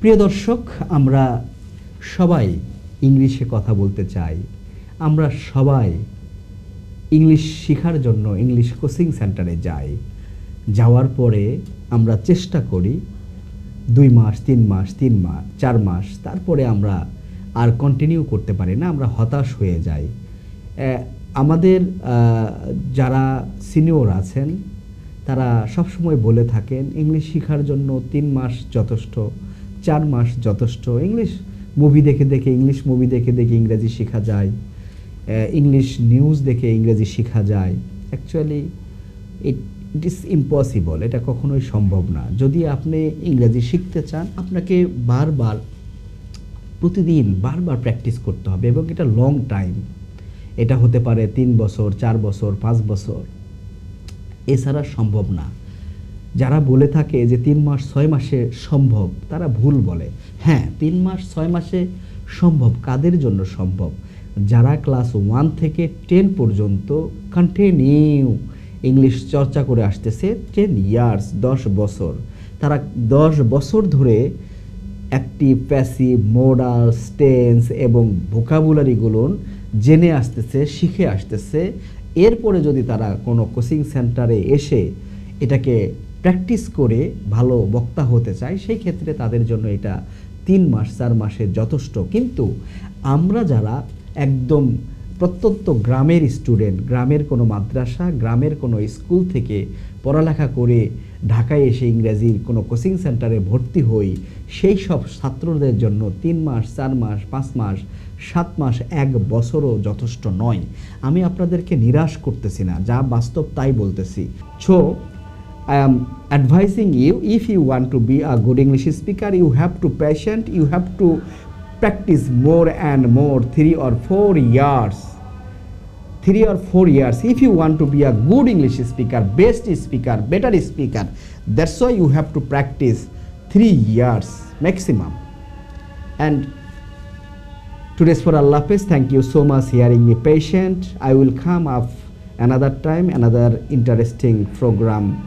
প্রিয় দর্শক, আমরা সবাই ইংলিশে কথা বলতে চাই। আমরা সবাই ইংলিশ শেখার জন্য ইংলিশ কোচিং সেন্টারে যাই। যাওয়ার পরে আমরা চেষ্টা করি দুই মাস, তিন মাস তিন মাস চার মাস, তারপরে আমরা আর কন্টিনিউ করতে পারি না, আমরা হতাশ হয়ে যাই। আমাদের যারা সিনিয়র আছেন, তারা সবসময় বলে থাকেন, ইংলিশ শেখার জন্য তিন মাস যথেষ্ট। চার মাস যথেষ্ট। ইংলিশ মুভি দেখে দেখে ইংলিশ মুভি দেখে দেখে ইংরেজি শেখা যায়। ইংলিশ নিউজ দেখে ইংরেজি শেখা যায়। Actually it it is impossible এটা কখনোই সম্ভব না। যদি আপনি ইংরেজি শিখতে চান, আপনাকে বারবার, প্রতিদিন বারবার প্র্যাকটিস করতে হবে এবং এটা লং টাইম এটা হতে পারে তিন বছর, চার বছর, পাঁচ বছর। এছাড়া সম্ভব না। যারা বলে থাকে যে তিন মাস, ছয় মাসে সম্ভব, তারা ভুল বলে। হ্যাঁ তিন মাস, ছয় মাসে সম্ভব, কাদের জন্য সম্ভব? যারা ক্লাস ওয়ান থেকে টেন পর্যন্ত কন্টিনিউ ইংলিশ চর্চা করে আসতেছে টেন ইয়ার্স দশ বছর, তারা দশ বছর ধরে অ্যাক্টিভ প্যাসিভ মোডাল স্টেন্স এবং ভোকাবুলারিগুলো জেনে আসতেছে, শিখে আসতেছে। এরপরে যদি তারা কোনো কোচিং সেন্টারে এসে এটাকে প্র্যাকটিস করে ভালো বক্তা হতে চায়, সেই ক্ষেত্রে তাদের জন্য এটা তিন মাস, চার মাসে যথেষ্ট। কিন্তু আমরা যারা একদম প্রত্যন্ত গ্রামের স্টুডেন্ট, গ্রামের কোনো মাদ্রাসা, গ্রামের কোনো স্কুল থেকে পড়ালেখা করে ঢাকায় এসে ইংরেজির কোনো কোচিং সেন্টারে ভর্তি হই, সেই সব ছাত্রদের জন্য তিন মাস, চার মাস, পাঁচ মাস, সাত মাস, এক বছরও যথেষ্ট নয়। আমি আপনাদেরকে নিরাশ করতেছি না, যা বাস্তব তাই বলতেছি। ছো I am advising you if you want to be a good English speaker, you have to patient, you have to practice more and more, three or four years. Three or four years. If you want to be a good English speaker, best speaker, better speaker, that's why you have to practice three years maximum. And today's for Allah Hafiz. Thank you so much hearing me patient. I will come up another time, another interesting program.